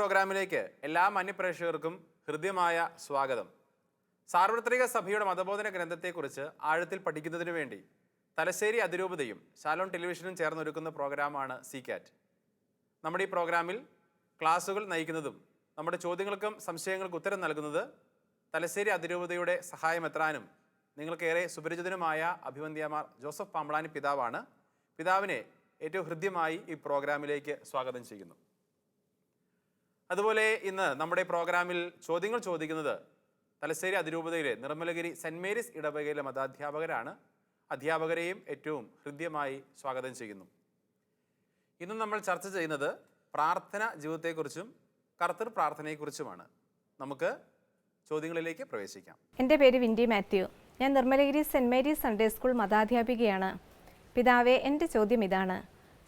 പ്രോഗ്രാമിലേക്ക് എല്ലാ മാന്യപ്രേക്ഷകർക്കും ഹൃദ്യമായ സ്വാഗതം. സാർവത്രിക സഭയുടെ മതബോധന ഗ്രന്ഥത്തെക്കുറിച്ച് ആഴത്തിൽ പഠിക്കുന്നതിനു വേണ്ടി തലശ്ശേരി അതിരൂപതയും ശാലോൺ ടെലിവിഷനും ചേർന്നൊരുക്കുന്ന പ്രോഗ്രാമാണ് സി കാറ്റ് നമ്മുടെ ഈ പ്രോഗ്രാമിൽ ക്ലാസുകൾ നയിക്കുന്നതും നമ്മുടെ ചോദ്യങ്ങൾക്കും സംശയങ്ങൾക്കും ഉത്തരം നൽകുന്നത് തലശ്ശേരി അതിരൂപതയുടെ സഹായമെത്രാനും നിങ്ങൾക്കേറെ സുപരിചിതനുമായ അഭിവന്ധ്യമാർ ജോസഫ് പാമ്പളാനി പിതാവാണ്. പിതാവിനെ ഏറ്റവും ഹൃദ്യമായി ഈ പ്രോഗ്രാമിലേക്ക് സ്വാഗതം ചെയ്യുന്നു. അതുപോലെ ഇന്ന് നമ്മുടെ പ്രോഗ്രാമിൽ ചോദ്യങ്ങൾ ചോദിക്കുന്നത് തലശ്ശേരി അതിരൂപതയിലെ നിർമ്മലഗിരി സെന്റ് മേരീസ് ഇടവകയിലെ മതാധ്യാപകരാണ്. അധ്യാപകരെയും ഏറ്റവും ഹൃദ്യമായി സ്വാഗതം ചെയ്യുന്നു. ഇന്ന് നമ്മൾ ചർച്ച ചെയ്യുന്നത് പ്രാർത്ഥന ജീവിതത്തെക്കുറിച്ചും കർത്തൃ പ്രാർത്ഥനയെക്കുറിച്ചുമാണ്. നമുക്ക് ചോദ്യങ്ങളിലേക്ക് പ്രവേശിക്കാം. എന്റെ പേര് വിൻഡി മാത്യു. ഞാൻ Nirmalagiri Saint Mary's Sunday school മതാധ്യാപികയാണ്. പിതാവെ എന്റെ ചോദ്യം ഇതാണ്.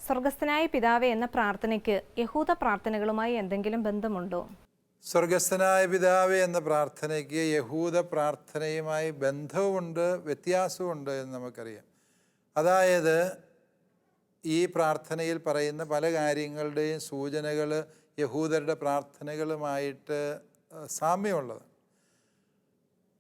സ്വർഗസ്ഥനായ പിതാവ് എന്ന പ്രാർത്ഥനയ്ക്ക് യഹൂദ പ്രാർത്ഥനകളുമായി എന്തെങ്കിലും ബന്ധമുണ്ടോ? സ്വർഗസ്ഥനായ പിതാവേ എന്ന പ്രാർത്ഥനയ്ക്ക് യഹൂദ പ്രാർത്ഥനയുമായി ബന്ധവുമുണ്ട് വ്യത്യാസവുമുണ്ട് എന്ന് നമുക്കറിയാം. അതായത് ഈ പ്രാർത്ഥനയിൽ പറയുന്ന പല കാര്യങ്ങളുടെയും സൂചനകൾ യഹൂദരുടെ പ്രാർത്ഥനകളുമായിട്ട് സാമ്യമുള്ളത്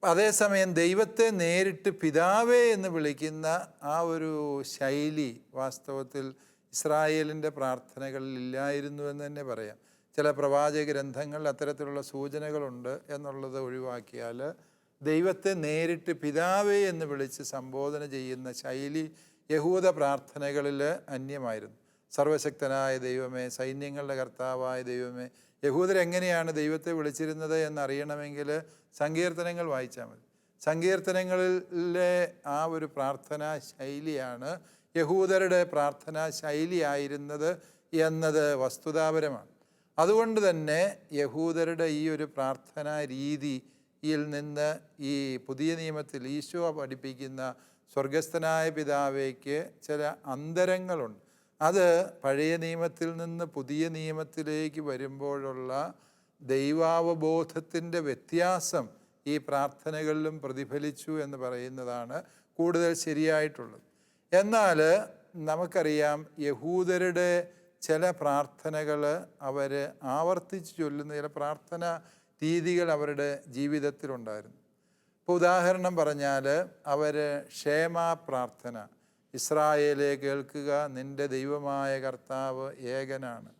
അതേസമയം ദൈവത്തെ നേരിട്ട് പിതാവേ എന്ന് വിളിക്കുന്ന ആ ഒരു ശൈലി വാസ്തവത്തിൽ ഇസ്രായേലിന്റെ പ്രാർത്ഥനകളിൽ ഇല്ലായിരുന്നു എന്ന് തന്നെ പറയാം. ചില പ്രവാചക ഗ്രന്ഥങ്ങളിൽ അത്തരത്തിലുള്ള സൂചനകളുണ്ട് എന്നുള്ളത് ഒഴിവാക്കിയാൽ ദൈവത്തെ നേരിട്ട് പിതാവേ എന്ന് വിളിച്ച് സംബോധന ചെയ്യുന്ന ശൈലി യഹൂദ പ്രാർത്ഥനകളിൽ അന്യമായിരുന്നു. സർവശക്തനായ ദൈവമേ സൈന്യങ്ങളുടെ കർത്താവായ ദൈവമേ യഹൂദരെങ്ങനെയാണ് ദൈവത്തെ വിളിച്ചിരുന്നത് എന്നറിയണമെങ്കിൽ സങ്കീർത്തനങ്ങൾ വായിച്ചാൽ മതി. സങ്കീർത്തനങ്ങളിലെ ആ ഒരു പ്രാർത്ഥനാ ശൈലിയാണ് യഹൂദരുടെ പ്രാർത്ഥനാ ശൈലിയായിരുന്നത് എന്നത് വസ്തുതാപരമാണ്. അതുകൊണ്ട് തന്നെ യഹൂദരുടെ ഈ ഒരു പ്രാർത്ഥനാ രീതിയിൽ നിന്ന് ഈ പുതിയ നിയമത്തിൽ ഈശോ പഠിപ്പിക്കുന്ന സ്വർഗസ്ഥനായ പിതാവേക്ക് ചില അന്തരങ്ങളുണ്ട്. അത് പഴയ നിയമത്തിൽ നിന്ന് പുതിയ നിയമത്തിലേക്ക് വരുമ്പോഴുള്ള ദൈവാവബോധത്തിന്റെ വ്യത്യാസം ഈ പ്രാർത്ഥനകളിലും പ്രതിഫലിച്ചു എന്ന് പറയുന്നതാണ് കൂടുതൽ ശരിയായിട്ടുള്ളത്. എന്നാൽ നമുക്കറിയാം യഹൂദരുടെ ചില പ്രാർത്ഥനകൾ അവർ ആവർത്തിച്ച് ചൊല്ലുന്ന ചില പ്രാർത്ഥന രീതികൾ അവരുടെ ജീവിതത്തിലുണ്ടായിരുന്നു. ഇപ്പോൾ ഉദാഹരണം പറഞ്ഞാൽ അവർ ക്ഷേമ പ്രാർത്ഥന ഇസ്രായേലെ കേൾക്കുക നിന്റെ ദൈവമായ കർത്താവ് ഏകനാണ്.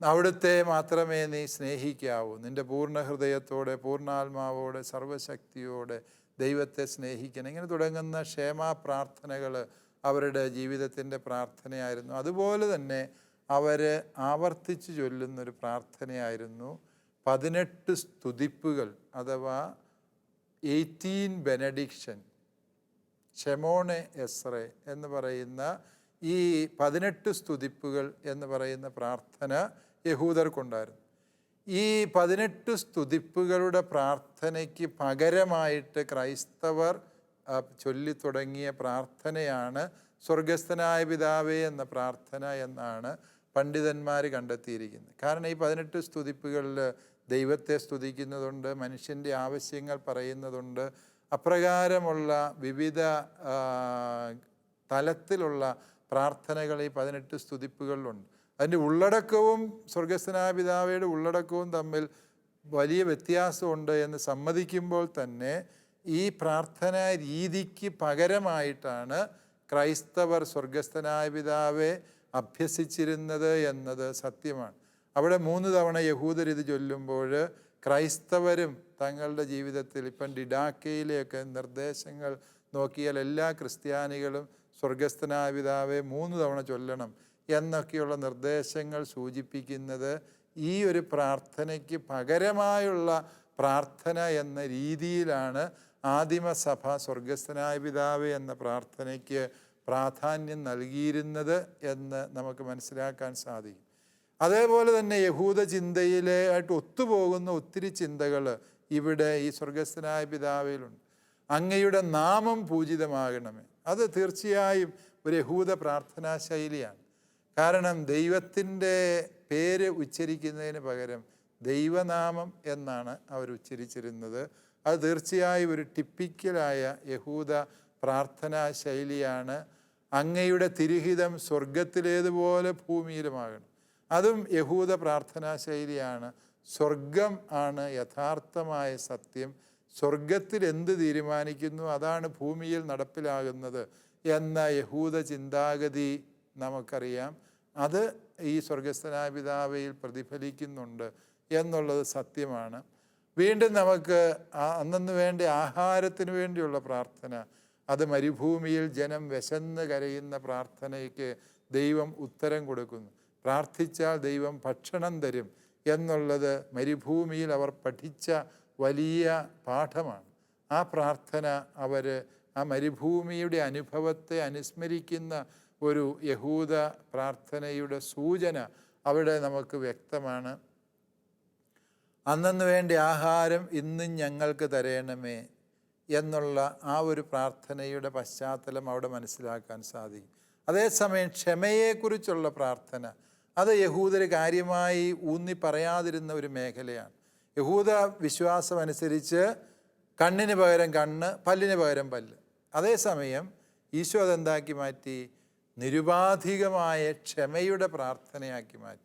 അവിടുത്തെ മാത്രമേ നീ സ്നേഹിക്കാവൂ. നിന്റെ പൂർണ ഹൃദയത്തോടെ പൂർണാത്മാവോടെ സർവശക്തിയോടെ ദൈവത്തെ സ്നേഹിക്കണം ഇങ്ങനെ തുടങ്ങുന്ന ക്ഷേമ പ്രാർത്ഥനകൾ അവരുടെ ജീവിതത്തിന്റെ പ്രാർത്ഥനയായിരുന്നു. അതുപോലെ തന്നെ അവർ ആവർത്തിച്ച് ചൊല്ലുന്നൊരു പ്രാർത്ഥനയായിരുന്നു. പതിനെട്ട് സ്തുതിപ്പുകൾ അഥവാ എയ്റ്റീൻ ബെനഡിക്ഷൻ ഷെമോണെ എസ്രെ എന്ന് പറയുന്ന ഈ പതിനെട്ട് സ്തുതിപ്പുകൾ എന്ന് പറയുന്ന പ്രാർത്ഥന യഹൂദർക്കുണ്ടായിരുന്നു. ഈ പതിനെട്ട് സ്തുതിപ്പുകളുടെ പ്രാർത്ഥനയ്ക്ക് പകരമായിട്ട് ക്രൈസ്തവർ ചൊല്ലിത്തുടങ്ങിയ പ്രാർത്ഥനയാണ് സ്വർഗസ്ഥനായ പിതാവേ എന്ന പ്രാർത്ഥന എന്നാണ് പണ്ഡിതന്മാർ കണ്ടെത്തിയിരിക്കുന്നത്. കാരണം ഈ പതിനെട്ട് സ്തുതിപ്പുകളിൽ ദൈവത്തെ സ്തുതിക്കുന്നതുണ്ട് മനുഷ്യന്റെ ആവശ്യങ്ങൾ പറയുന്നതുണ്ട്. അപ്രകാരമുള്ള വിവിധ തലത്തിലുള്ള പ്രാർത്ഥനകൾ ഈ പതിനെട്ട് സ്തുതിപ്പുകളിലുണ്ട്. അതിന്റെ ഉള്ളടക്കവും സ്വർഗസ്ഥനായ പിതാവയുടെ ഉള്ളടക്കവും തമ്മിൽ വലിയ വ്യത്യാസമുണ്ട് എന്ന് സമ്മതിക്കുമ്പോൾ തന്നെ ഈ പ്രാർത്ഥനാ രീതിക്ക് പകരമായിട്ടാണ് ക്രൈസ്തവർ സ്വർഗസ്ഥനായ പിതാവെ അഭ്യസിച്ചിരുന്നത് എന്നത് സത്യമാണ്. അവിടെ മൂന്ന് തവണ യഹൂദർ ഇത് ചൊല്ലുമ്പോൾ ക്രൈസ്തവരും തങ്ങളുടെ ജീവിതത്തിൽ ഇപ്പം ഡിഡാക്കയിലെയൊക്കെ നിർദ്ദേശങ്ങൾ നോക്കിയാൽ എല്ലാ ക്രിസ്ത്യാനികളും സ്വർഗസ്ഥനായ പിതാവെ മൂന്ന് തവണ ചൊല്ലണം എന്നൊക്കെയുള്ള നിർദ്ദേശങ്ങൾ സൂചിപ്പിക്കുന്നത് ഈ ഒരു പ്രാർത്ഥനയ്ക്ക് പകരമായുള്ള പ്രാർത്ഥന എന്ന രീതിയിലാണ് ആദിമസഭ സ്വർഗസ്ഥനായ പിതാവേ എന്ന പ്രാർത്ഥനയ്ക്ക് പ്രാധാന്യം നൽകിയിരുന്നത് എന്ന് നമുക്ക് മനസ്സിലാക്കാൻ സാധിക്കും. അതേപോലെ തന്നെ യഹൂദ ചിന്തയിലെ ആയിട്ട് ഒത്തുപോകുന്ന ഒത്തിരി ചിന്തകൾ ഇവിടെ ഈ സ്വർഗസ്ഥനായ പിതാവിലുണ്ട്. അങ്ങയുടെ നാമം പൂജിതമാകണമേ. അത് തീർച്ചയായും ഒരു യഹൂദ പ്രാർത്ഥനാ ശൈലിയാണ്. കാരണം ദൈവത്തിന്റെ പേര് ഉച്ചരിക്കുന്നതിന് പകരം ദൈവനാമം എന്നാണ് അവർ ഉച്ചരിച്ചിരുന്നത്. അത് തീർച്ചയായും ഒരു ടിപ്പിക്കലായ യഹൂദ പ്രാർത്ഥനാ ശൈലിയാണ്. അങ്ങയുടെ തിരുഹിതം സ്വർഗത്തിലേതുപോലെ ഭൂമിയിലുമാകണം. അതും യഹൂദ പ്രാർത്ഥനാ ശൈലിയാണ്. സ്വർഗം ആണ് യഥാർത്ഥമായ സത്യം. സ്വർഗത്തിൽ എന്ത് തീരുമാനിക്കുന്നു അതാണ് ഭൂമിയിൽ നടപ്പിലാകുന്നത് എന്ന യഹൂദ ചിന്താഗതി നമുക്കറിയാം. അത് ഈ സ്വർഗസ്ഥനാപിതാവയിൽ പ്രതിഫലിക്കുന്നുണ്ട് എന്നുള്ളത് സത്യമാണ്. വീണ്ടും നമുക്ക് അന്നന്ന് വേണ്ട ആഹാരത്തിന് വേണ്ടിയുള്ള പ്രാർത്ഥന. അത് മരുഭൂമിയിൽ ജനം വിശന്ന് കരയുന്ന പ്രാർത്ഥനയ്ക്ക് ദൈവം ഉത്തരം കൊടുക്കുന്നു. പ്രാർത്ഥിച്ചാൽ ദൈവം ഭക്ഷണം തരും എന്നുള്ളത് മരുഭൂമിയിൽ അവർ പഠിച്ച വലിയ പാഠമാണ്. ആ പ്രാർത്ഥന അവർ ആ മരുഭൂമിയുടെ അനുഭവത്തെ അനുസ്മരിക്കുന്ന ഒരു യഹൂദ പ്രാർത്ഥനയുടെ സൂചന അവിടെ നമുക്ക് വ്യക്തമാണ്. അന്നന്ന് വേണ്ടി ആഹാരം ഇന്നും ഞങ്ങൾക്ക് തരയണമേ എന്നുള്ള ആ ഒരു പ്രാർത്ഥനയുടെ പശ്ചാത്തലം അവിടെ മനസ്സിലാക്കാൻ സാധിക്കും. അതേസമയം ക്ഷമയെക്കുറിച്ചുള്ള പ്രാർത്ഥന. അത് യഹൂദർ കാര്യമായി ഊന്നി പറയാതിരുന്ന ഒരു മേഖലയാണ്. യഹൂദ വിശ്വാസം അനുസരിച്ച് കണ്ണിന് പകരം കണ്ണ് പല്ലിന് പകരം പല്ല്. അതേസമയം ഈശോ അതെന്താക്കി മാറ്റി? നിരുപാധികമായ ക്ഷമയുടെ പ്രാർത്ഥനയാക്കി മാറ്റി.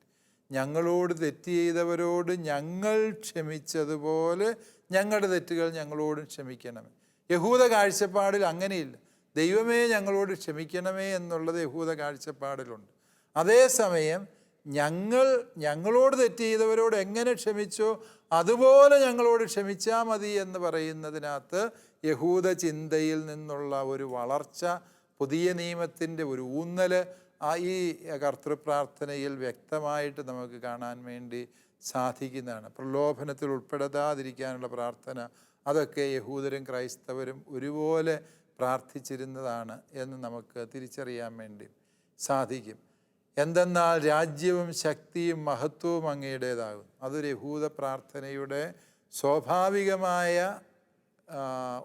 ഞങ്ങളോട് തെറ്റ് ചെയ്തവരോട് ഞങ്ങൾ ക്ഷമിച്ചതുപോലെ ഞങ്ങളുടെ തെറ്റുകൾ ഞങ്ങളോടും ക്ഷമിക്കണമേ. യഹൂദ കാഴ്ചപ്പാടിൽ അങ്ങനെയില്ല. ദൈവമേ ഞങ്ങളോട് ക്ഷമിക്കണമേ എന്നുള്ളത് യഹൂദ കാഴ്ചപ്പാടിലുണ്ട്. അതേസമയം ഞങ്ങൾ ഞങ്ങളോട് തെറ്റ് ചെയ്തവരോട് എങ്ങനെ ക്ഷമിച്ചോ അതുപോലെ ഞങ്ങളോട് ക്ഷമിച്ചാൽ മതി എന്ന് പറയുന്നതിനകത്ത് യഹൂദ ചിന്തയിൽ നിന്നുള്ള ഒരു വളർച്ച പുതിയ നിയമത്തിന്റെ ഒരു ഊന്നൽ ആ ഈ കർത്തൃപ്രാർത്ഥനയിൽ വ്യക്തമായിട്ട് നമുക്ക് കാണാൻ വേണ്ടി സാധിക്കുന്നതാണ്. പ്രലോഭനത്തിൽ ഉൾപ്പെടുത്താതിരിക്കാനുള്ള പ്രാർത്ഥന അതൊക്കെ യഹൂദരും ക്രൈസ്തവരും ഒരുപോലെ പ്രാർത്ഥിച്ചിരുന്നതാണ് എന്ന് നമുക്ക് തിരിച്ചറിയാൻ വേണ്ടി സാധിക്കും. എന്തെന്നാൽ രാജ്യവും ശക്തിയും മഹത്വവും അങ്ങയുടേതാകും. അതൊരു യഹൂദ പ്രാർത്ഥനയുടെ സ്വാഭാവികമായ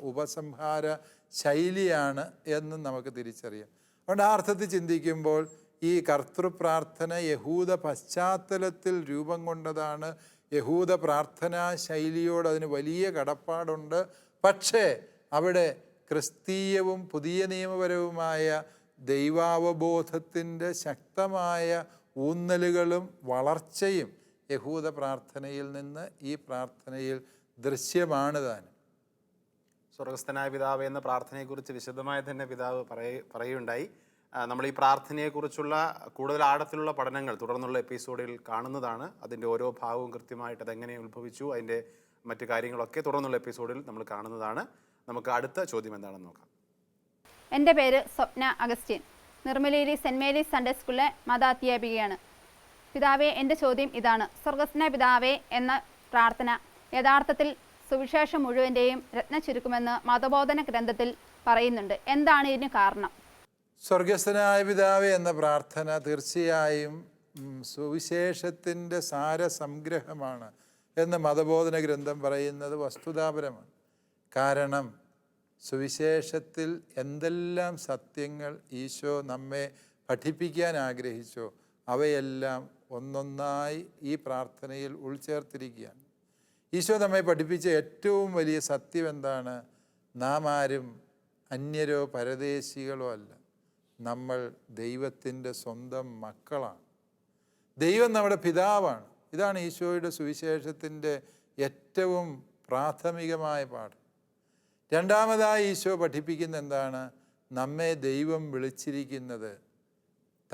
ഉപസംഹാര ശൈലിയാണ് എന്ന് നമുക്ക് തിരിച്ചറിയാം. അതുകൊണ്ട് ആ അർത്ഥത്തിൽ ചിന്തിക്കുമ്പോൾ ഈ കർത്തൃപ്രാർത്ഥന യഹൂദ പശ്ചാത്തലത്തിൽ രൂപം കൊണ്ടതാണ് യഹൂദ പ്രാർത്ഥനാ ശൈലിയോട് അതിന് വലിയ കടപ്പാടുണ്ട്. പക്ഷേ അവിടെ ക്രിസ്തീയവും പുതിയ നിയമപരവുമായ ദൈവാവബോധത്തിന്റെ ശക്തമായ ഊന്നലുകളും വളർച്ചയും യഹൂദ പ്രാർത്ഥനയിൽ നിന്ന് ഈ പ്രാർത്ഥനയിൽ ദൃശ്യമാണ് താനും സ്വർഗസ്ഥനായ പിതാവ് എന്ന പ്രാർത്ഥനയെക്കുറിച്ച് വിശദമായി തന്നെ പിതാവ് പറയ പറയുകയുണ്ടായി. നമ്മൾ ഈ പ്രാർത്ഥനയെക്കുറിച്ചുള്ള കൂടുതൽ ആഴത്തിലുള്ള പഠനങ്ങൾ തുടർന്നുള്ള എപ്പിസോഡിൽ കാണുന്നതാണ്. അതിന്റെ ഓരോ ഭാഗവും കൃത്യമായിട്ട് അതെങ്ങനെ ഉത്ഭവിച്ചു അതിന്റെ മറ്റു കാര്യങ്ങളൊക്കെ തുടർന്നുള്ള എപ്പിസോഡിൽ നമ്മൾ കാണുന്നതാണ്. നമുക്ക് അടുത്ത ചോദ്യം എന്താണെന്ന് നോക്കാം. എന്റെ പേര് സ്വപ്ന അഗസ്റ്റിൻ. നിർമ്മലയിലെ സെന്റ് മേരീസ് സൺഡേ സ്കൂളിലെ മതാധ്യാപികയാണ്. പിതാവേ എന്റെ ചോദ്യം ഇതാണ്. സ്വർഗസ്ന പിതാവേ എന്ന പ്രാർത്ഥന യഥാർത്ഥത്തിൽ സുവിശേഷം മുഴുവന്റെയും രത്ന ചുരുക്കുമെന്ന് മതബോധന ഗ്രന്ഥത്തിൽ പറയുന്നുണ്ട്. എന്താണ് ഇതിന് കാരണം? സ്വർഗസ്ഥനായ പിതാവ് എന്ന പ്രാർത്ഥന തീർച്ചയായും സുവിശേഷത്തിന്റെ സാരസംഗ്രഹമാണ് എന്ന് മതബോധന ഗ്രന്ഥം പറയുന്നത് വസ്തുതാപരമാണ്. കാരണം സുവിശേഷത്തിൽ എന്തെല്ലാം സത്യങ്ങൾ ഈശോ നമ്മെ പഠിപ്പിക്കാൻ ആഗ്രഹിച്ചോ അവയെല്ലാം ഒന്നൊന്നായി ഈ പ്രാർത്ഥനയിൽ ഉൾച്ചേർത്തിരിക്കുകയാണ്. ഈശോ നമ്മെ പഠിപ്പിച്ച ഏറ്റവും വലിയ സത്യം എന്താണ്? നാം ആരും അന്യരോ പരദേശികളോ അല്ല. നമ്മൾ ദൈവത്തിന്റെ സ്വന്തം മക്കളാണ്. ദൈവം നമ്മുടെ പിതാവാണ്. ഇതാണ് ഈശോയുടെ സുവിശേഷത്തിന്റെ ഏറ്റവും പ്രാഥമികമായ പാഠം. രണ്ടാമതായി ഈശോ പഠിപ്പിക്കുന്ന എന്താണ്? നമ്മെ ദൈവം വിളിച്ചിരിക്കുന്നത്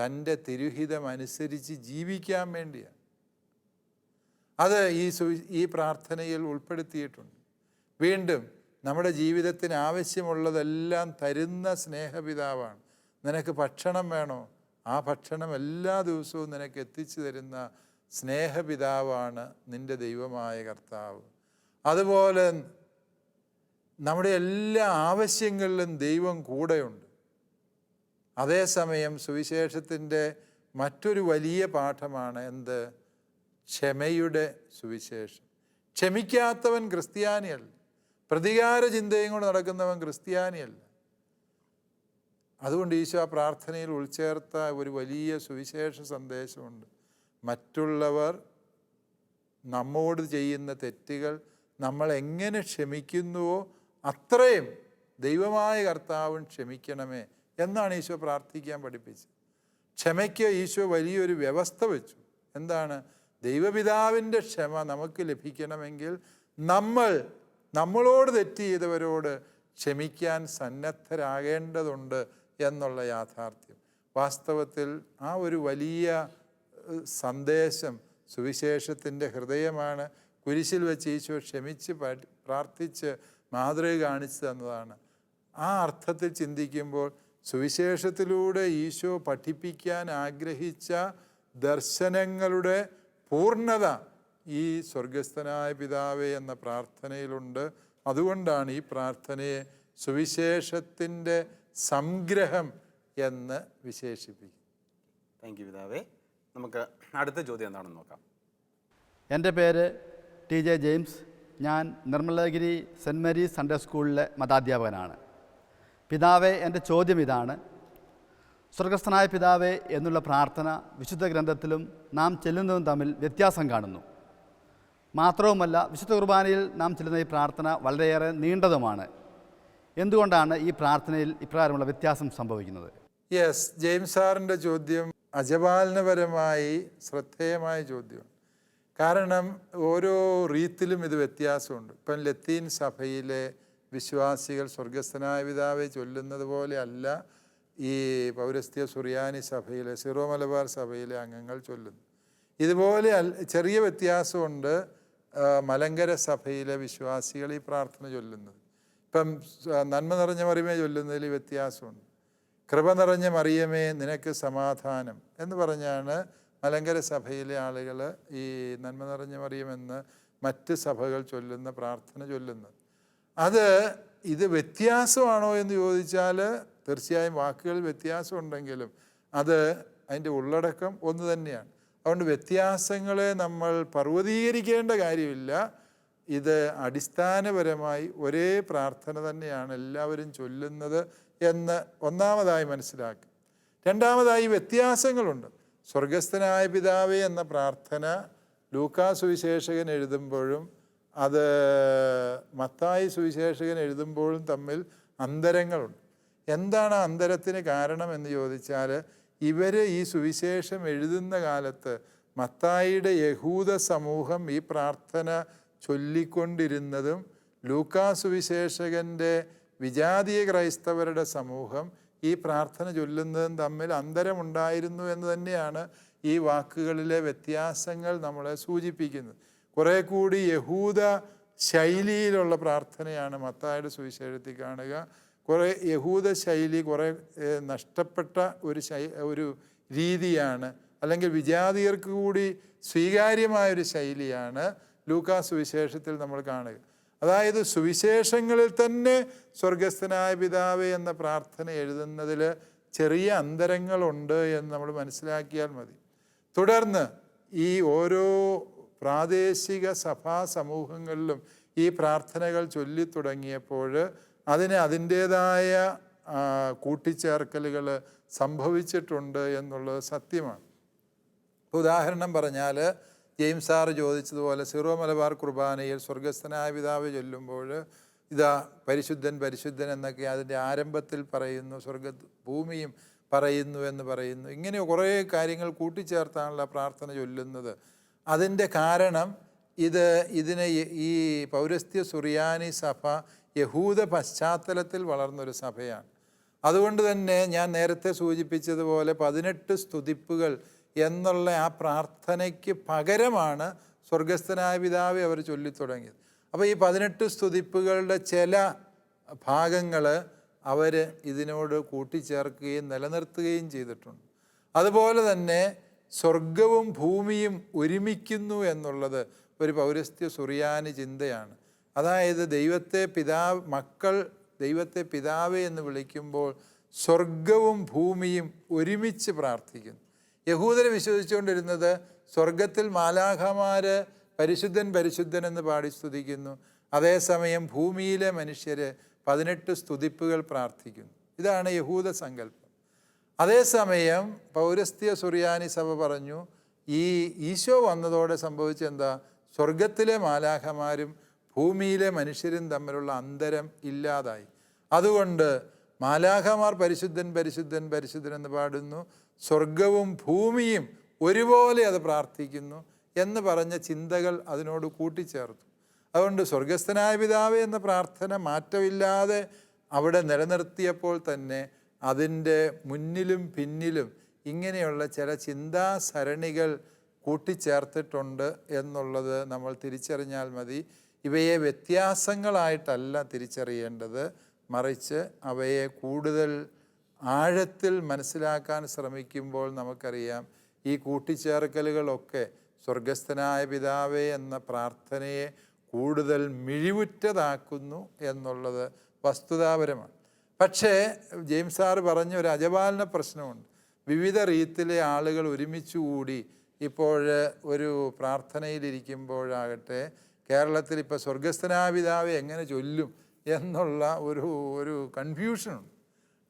തന്റെ തിരുഹിതം അനുസരിച്ച് ജീവിക്കാൻ വേണ്ടിയാണ്. അത് ഈ ഈ പ്രാർത്ഥനയിൽ ഉൾപ്പെടുത്തിയിട്ടുണ്ട്. വീണ്ടും നമ്മുടെ ജീവിതത്തിന് ആവശ്യമുള്ളതെല്ലാം തരുന്ന സ്നേഹപിതാവാണ്. നിനക്ക് ഭക്ഷണം വേണോ? ആ ഭക്ഷണം എല്ലാ ദിവസവും നിനക്ക് എത്തിച്ചു തരുന്ന സ്നേഹപിതാവാണ് നിന്റെ ദൈവമായ കർത്താവ്. അതുപോലെ നമ്മുടെ എല്ലാ ആവശ്യങ്ങളിലും ദൈവം കൂടെയുണ്ട്. അതേസമയം സുവിശേഷത്തിന്റെ മറ്റൊരു വലിയ പാഠമാണ് എന്ത്? ക്ഷമയുടെ സുവിശേഷം. ക്ഷമിക്കാത്തവൻ ക്രിസ്ത്യാനിയല്ല. പ്രതികാര ചിന്തയും കൊണ്ട് നടക്കുന്നവൻ ക്രിസ്ത്യാനിയല്ല. അതുകൊണ്ട് ഈശോ ആ പ്രാർത്ഥനയിൽ ഉൾച്ചേർത്ത ഒരു വലിയ സുവിശേഷ സന്ദേശമുണ്ട്. മറ്റുള്ളവർ നമ്മോട് ചെയ്യുന്ന തെറ്റുകൾ നമ്മൾ എങ്ങനെ ക്ഷമിക്കുന്നുവോ അത്രയും ദൈവമായ കർത്താവും ക്ഷമിക്കണമേ എന്നാണ് ഈശോ പ്രാർത്ഥിക്കാൻ പഠിപ്പിച്ചത്. ക്ഷമയ്ക്ക് ഈശോ വലിയൊരു വ്യവസ്ഥ വെച്ചു. എന്താണ്? ദൈവപിതാവിന്റെ ക്ഷമ നമുക്ക് ലഭിക്കണമെങ്കിൽ നമ്മൾ നമ്മളോട് തെറ്റ് ചെയ്തവരോട് ക്ഷമിക്കാൻ സന്നദ്ധരാകേണ്ടതുണ്ട് എന്നുള്ള യാഥാർത്ഥ്യം. വാസ്തവത്തിൽ ആ ഒരു വലിയ സന്ദേശം സുവിശേഷത്തിന്റെ ഹൃദയമാണ് കുരിശിൽ വെച്ച് ഈശോ ക്ഷമിച്ച് പ്രാർത്ഥിച്ച് മാതൃക കാണിച്ചു തന്നതാണ്. ആ അർത്ഥത്തിൽ ചിന്തിക്കുമ്പോൾ സുവിശേഷത്തിലൂടെ ഈശോ പഠിപ്പിക്കാൻ ആഗ്രഹിച്ച ദർശനങ്ങളുടെ പൂർണത ഈ സ്വർഗസ്ഥനായ പിതാവേ എന്ന പ്രാർത്ഥനയിലുണ്ട്. അതുകൊണ്ടാണ് ഈ പ്രാർത്ഥനയെ സുവിശേഷത്തിന്റെ സംഗ്രഹം എന്ന് വിശേഷിപ്പിക്കുന്നത്. താങ്ക് യു പിതാവേ. നമുക്ക് അടുത്ത ചോദ്യം എന്താണെന്ന് നോക്കാം. എന്റെ പേര് ടി ജെ ജെയിംസ്. ഞാൻ നിർമ്മലഗിരി സെന്റ് മേരീസ് സൺഡേ സ്കൂളിലെ മതാധ്യാപകനാണ്. പിതാവെ എന്റെ ചോദ്യം ഇതാണ്. സ്വർഗസ്ഥനായ പിതാവേ എന്നുള്ള പ്രാർത്ഥന വിശുദ്ധ ഗ്രന്ഥത്തിലും നാം ചെല്ലുന്നതും തമ്മിൽ വ്യത്യാസം കാണുന്നു. മാത്രവുമല്ല വിശുദ്ധ കുർബാനയിൽ നാം ചെല്ലുന്ന ഈ പ്രാർത്ഥന വളരെയേറെ നീണ്ടതുമാണ്. എന്തുകൊണ്ടാണ് ഈ പ്രാർത്ഥനയിൽ ഇപ്രകാരമുള്ള വ്യത്യാസം സംഭവിക്കുന്നത്? യെസ് ജെയിംസ് സാറിന്റെ ചോദ്യം അജപാലനപരമായി ശ്രദ്ധേയമായ ചോദ്യമാണ്. കാരണം ഓരോ റീത്തിലും ഇത് വ്യത്യാസമുണ്ട്. ഇപ്പം ലത്തീൻ സഭയിലെ വിശ്വാസികൾ സ്വർഗസ്ഥനായ പിതാവെ ചൊല്ലുന്നത് പോലെ അല്ല. ഈ പൗരസ്ത്യ സുറിയാനി സഭയിലെ സിറോ മലബാർ സഭയിലെ അംഗങ്ങൾ ചൊല്ലുന്നു. ഇതുപോലെ ചെറിയ വ്യത്യാസമുണ്ട് മലങ്കര സഭയിലെ വിശ്വാസികൾ ഈ പ്രാർത്ഥന ചൊല്ലുന്നത്. ഇപ്പം നന്മ നിറഞ്ഞ മറിയമേ ചൊല്ലുന്നതിൽ വ്യത്യാസമുണ്ട്. കൃപ നിറഞ്ഞ മറിയമേ നിനക്ക് സമാധാനം എന്ന് പറഞ്ഞാണ് മലങ്കര സഭയിലെ ആളുകൾ ഈ നന്മ നിറഞ്ഞ മറിയമെന്ന് മറ്റ് സഭകൾ ചൊല്ലുന്ന പ്രാർത്ഥന ചൊല്ലുന്നത്. അത് ഇത് വ്യത്യാസമാണോ എന്ന് ചോദിച്ചാൽ തീർച്ചയായും വാക്കുകളിൽ വ്യത്യാസമുണ്ടെങ്കിലും അത് അതിന്റെ ഉള്ളടക്കം ഒന്ന് തന്നെയാണ്. അതുകൊണ്ട് വ്യത്യാസങ്ങളെ നമ്മൾ പർവതീകരിക്കേണ്ട കാര്യമില്ല. ഇത് അടിസ്ഥാനപരമായി ഒരേ പ്രാർത്ഥന തന്നെയാണ് എല്ലാവരും ചൊല്ലുന്നത് എന്ന് ഒന്നാമതായി മനസ്സിലാക്കുക. രണ്ടാമതായി വ്യത്യാസങ്ങളുണ്ട്. സ്വർഗസ്ഥനായ പിതാവേ എന്ന പ്രാർത്ഥന ലൂക്കാ സുവിശേഷകൻ എഴുതുമ്പോഴും അത് മത്തായി സുവിശേഷകൻ എഴുതുമ്പോഴും തമ്മിൽ അന്തരങ്ങളുണ്ട്. എന്താണ് അന്തരത്തിന് കാരണം എന്ന് ചോദിച്ചാൽ ഇവർ ഈ സുവിശേഷം എഴുതുന്ന കാലത്ത് മത്തായിയുടെ യഹൂദ സമൂഹം ഈ പ്രാർത്ഥന ചൊല്ലിക്കൊണ്ടിരുന്നതും ലൂക്കാ സുവിശേഷകന്റെ വിജാതീയ ക്രൈസ്തവരുടെ സമൂഹം ഈ പ്രാർത്ഥന ചൊല്ലുന്നതും തമ്മിൽ അന്തരമുണ്ടായിരുന്നു എന്ന് തന്നെയാണ് ഈ വാക്കുകളിലെ വ്യത്യാസങ്ങൾ നമ്മളെ സൂചിപ്പിക്കുന്നത്. കുറേ കൂടി യഹൂദ ശൈലിയിലുള്ള പ്രാർത്ഥനയാണ് മത്തായുടെ സുവിശേഷത്തിൽ കാണുക. കുറേ യഹൂദ ശൈലി കുറേ നഷ്ടപ്പെട്ട ഒരു ശൈ ഒരു രീതിയാണ് അല്ലെങ്കിൽ വിജാതീയർക്ക് കൂടി സ്വീകാര്യമായൊരു ശൈലിയാണ് ലൂക്കാ സുവിശേഷത്തിൽ നമ്മൾ കാണുക. അതായത് സുവിശേഷങ്ങളിൽ തന്നെ സ്വർഗസ്ഥനായ പിതാവ് എന്ന പ്രാർത്ഥന എഴുതുന്നതിൽ ചെറിയ അന്തരങ്ങളുണ്ട് എന്ന് നമ്മൾ മനസ്സിലാക്കിയാൽ മതി. തുടർന്ന് ഈ ഓരോ പ്രാദേശിക സഭാ സമൂഹങ്ങളിലും ഈ പ്രാർത്ഥനകൾ ചൊല്ലിത്തുടങ്ങിയപ്പോൾ അതിന് അതിന്റേതായ കൂട്ടിച്ചേർക്കലുകൾ സംഭവിച്ചിട്ടുണ്ട് എന്നുള്ളത് സത്യമാണ്. ഉദാഹരണം പറഞ്ഞാൽ ജെയിംസ് സാറ് ചോദിച്ചതുപോലെ സിറോ മലബാർ കുർബാനയിൽ സ്വർഗസ്ഥനായ പിതാവ് ചൊല്ലുമ്പോൾ ഇതാ പരിശുദ്ധൻ പരിശുദ്ധൻ എന്നൊക്കെ അതിന്റെ ആരംഭത്തിൽ പറയുന്നു സ്വർഗ ഭൂമിയും പറയുന്നു എന്ന് പറയുന്നു. ഇങ്ങനെ കുറേ കാര്യങ്ങൾ കൂട്ടിച്ചേർത്താണല്ലോ പ്രാർത്ഥന ചൊല്ലുന്നത്. അതിന്റെ കാരണം ഇത് ഇതിനെ ഈ പൗരസ്ത്യ സുറിയാനി സഭ യഹൂദ പശ്ചാത്തലത്തിൽ വളർന്നൊരു സഭയാണ്. അതുകൊണ്ട് തന്നെ ഞാൻ നേരത്തെ സൂചിപ്പിച്ചതുപോലെ പതിനെട്ട് സ്തുതിപ്പുകൾ എന്നുള്ള ആ പ്രാർത്ഥനയ്ക്ക് പകരമാണ് സ്വർഗസ്ഥനായ പിതാവെ അവർ ചൊല്ലിത്തുടങ്ങിയത്. അപ്പോൾ ഈ പതിനെട്ട് സ്തുതിപ്പുകളുടെ ചില ഭാഗങ്ങൾ അവർ ഇതിനോട് കൂട്ടിച്ചേർക്കുകയും നിലനിർത്തുകയും ചെയ്തിട്ടുണ്ട്. അതുപോലെ തന്നെ സ്വർഗവും ഭൂമിയും ഒരുമിക്കുന്നു എന്നുള്ളത് ഒരു പൗരസ്ത്യ സുറിയാനി ചിന്തയാണ്. അതായത് ദൈവത്തെ പിതാവ് മക്കൾ ദൈവത്തെ പിതാവ് എന്ന് വിളിക്കുമ്പോൾ സ്വർഗവും ഭൂമിയും ഒരുമിച്ച് പ്രാർത്ഥിക്കുന്നു. യഹൂദരെ വിശ്വസിച്ചുകൊണ്ടിരുന്നത് സ്വർഗത്തിൽ മാലാഖമാർ പരിശുദ്ധൻ പരിശുദ്ധൻ എന്ന് പാടി സ്തുതിക്കുന്നു. അതേസമയം ഭൂമിയിലെ മനുഷ്യർ പതിനെട്ട് സ്തുതിപ്പുകൾ പ്രാർത്ഥിക്കുന്നു. ഇതാണ് യഹൂദ സങ്കല്പം. അതേസമയം പൗരസ്ത്യ സുറിയാനി സഭ പറഞ്ഞു ഈ ഈശോ വന്നതോടെ സംഭവിച്ച എന്താ സ്വർഗത്തിലെ മാലാഖമാരും ഭൂമിയിലെ മനുഷ്യരും തമ്മിലുള്ള അന്തരം ഇല്ലാതായി. അതുകൊണ്ട് മാലാഖമാർ പരിശുദ്ധൻ പരിശുദ്ധൻ പരിശുദ്ധൻ എന്ന് പാടുന്നു. സ്വർഗവും ഭൂമിയും ഒരുപോലെ അത് പ്രാർത്ഥിക്കുന്നു എന്ന് പറഞ്ഞ ചിന്തകൾ അതിനോട് കൂട്ടിച്ചേർത്തു. അതുകൊണ്ട് സ്വർഗസ്ഥനായ പിതാവ് എന്ന പ്രാർത്ഥന മാറ്റമില്ലാതെ അവിടെ നിലനിർത്തിയപ്പോൾ തന്നെ അതിന്റെ മുന്നിലും പിന്നിലും ഇങ്ങനെയുള്ള ചില ചിന്താസരണികൾ കൂട്ടിച്ചേർത്തിട്ടുണ്ട് എന്നുള്ളത് നമ്മൾ തിരിച്ചറിഞ്ഞാൽ മതി. ഇവയെ വ്യത്യാസങ്ങളായിട്ടല്ല തിരിച്ചറിയേണ്ടത്. മറിച്ച് അവയെ കൂടുതൽ ആഴത്തിൽ മനസ്സിലാക്കാൻ ശ്രമിക്കുമ്പോൾ നമുക്കറിയാം ഈ കൂട്ടിച്ചേർക്കലുകളൊക്കെ സ്വർഗസ്ഥനായ പിതാവേ എന്ന പ്രാർത്ഥനയെ കൂടുതൽ മിഴിവുറ്റതാക്കുന്നു എന്നുള്ളത് വസ്തുതാപരമാണ്. പക്ഷേ ജെയിംസ് സാറ് പറഞ്ഞ ഒരു അജപാലന പ്രശ്നമുണ്ട്. വിവിധ റീത്തിലെ ആളുകൾ ഒരുമിച്ച് കൂടി ഇപ്പോൾ ഒരു പ്രാർത്ഥനയിലിരിക്കുമ്പോഴാകട്ടെ കേരളത്തിൽ ഇപ്പോൾ സ്വർഗസ്ഥനാവിതാവ് എങ്ങനെ ചൊല്ലും എന്നുള്ള ഒരു ഒരു കൺഫ്യൂഷനുണ്ട്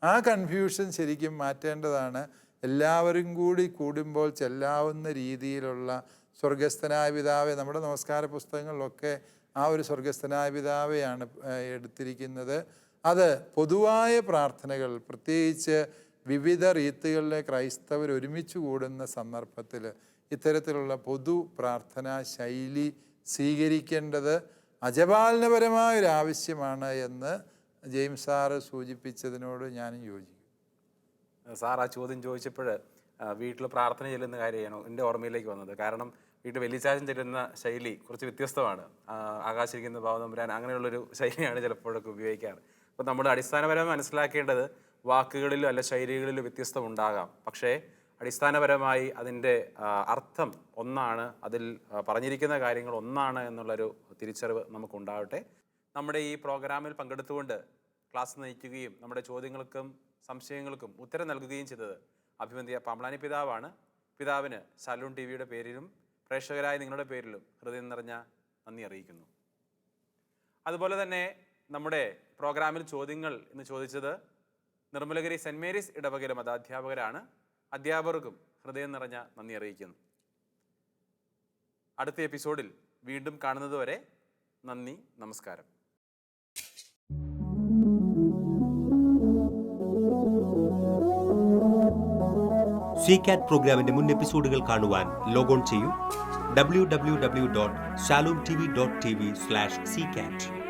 ആ കൺഫ്യൂഷൻ ശരിക്കും മാറ്റേണ്ടതാണ്. എല്ലാവരും കൂടി കൂടുമ്പോൾ ചെല്ലാവുന്ന രീതിയിലുള്ള സ്വർഗസ്ഥനായ പിതാവെ നമ്മുടെ നമസ്കാര പുസ്തകങ്ങളിലൊക്കെ ആ ഒരു സ്വർഗസ്ഥനായ പിതാവെയാണ് എടുത്തിരിക്കുന്നത്. അത് പൊതുവായ പ്രാർത്ഥനകൾ പ്രത്യേകിച്ച് വിവിധ റീത്തുകളിലെ ക്രൈസ്തവർ ഒരുമിച്ച് കൂടുന്ന സന്ദർഭത്തിൽ ഇത്തരത്തിലുള്ള പൊതു പ്രാർത്ഥനാ ശൈലി സ്വീകരിക്കേണ്ടത് അജപാലനപരമായ ഒരു ആവശ്യമാണ് എന്ന് ജെയിംസ് സാറ് സൂചിപ്പിച്ചതിനോട് ഞാനും യോജിക്കും. സാർ ആ ചോദ്യം ചോദിച്ചപ്പോൾ വീട്ടിൽ പ്രാർത്ഥന ചെല്ലുന്ന കാര്യമാണ് എന്റെ ഓർമ്മയിലേക്ക് വന്നത്? കാരണം വീട്ടിൽ വെള്ളിച്ചാചം ചെല്ലുന്ന ശൈലി കുറച്ച് വ്യത്യസ്തമാണ്. ആകാശിരിക്കുന്ന ഭാവതമ്പുരാൻ അങ്ങനെയുള്ളൊരു ശൈലിയാണ് ചിലപ്പോഴൊക്കെ ഉപയോഗിക്കാറ്. അപ്പോൾ നമ്മൾ അടിസ്ഥാനപരമായി മനസ്സിലാക്കേണ്ടത് വാക്കുകളിലും അല്ല ശൈലികളിലും വ്യത്യസ്തമുണ്ടാകാം. പക്ഷേ അടിസ്ഥാനപരമായി അതിന്റെ അർത്ഥം ഒന്നാണ് അതിൽ പറഞ്ഞിരിക്കുന്ന കാര്യങ്ങൾ ഒന്നാണ് എന്നുള്ളൊരു തിരിച്ചറിവ് നമുക്കുണ്ടാവട്ടെ. നമ്മുടെ ഈ പ്രോഗ്രാമിൽ പങ്കെടുത്തുകൊണ്ട് ക്ലാസ് നയിക്കുകയും നമ്മുടെ ചോദ്യങ്ങൾക്കും സംശയങ്ങൾക്കും ഉത്തരം നൽകുകയും ചെയ്തത് അഭിമന്തിയ പമ്പളാനി പിതാവാണ്. പിതാവിന് സലൂൺ ടി വിയുടെ പേരിലും പ്രേക്ഷകരായ നിങ്ങളുടെ പേരിലും ഹൃദയം നിറഞ്ഞ നന്ദി അറിയിക്കുന്നു. അതുപോലെ തന്നെ നമ്മുടെ പ്രോഗ്രാമിൽ ചോദ്യങ്ങൾ എന്ന് ചോദിച്ചത് നിർമ്മലഗിരി സെന്റ് മേരീസ് ഇടവകയിലെ മതാധ്യാപകരാണ് അധ്യാപകർക്കും ഹൃദയം നിറഞ്ഞ നന്ദി അറിയിക്കുന്നു. അടുത്ത എപ്പിസോഡിൽ വീണ്ടും കാണുന്നതുവരെ നന്ദി നമസ്കാരം. സി കാറ്റ് പ്രോഗ്രാമിന്റെ മുൻ എപ്പിസോഡുകൾ കാണുവാൻ ലോഗോൺ ചെയ്യൂ. W W W dot T V dot T V slash C cat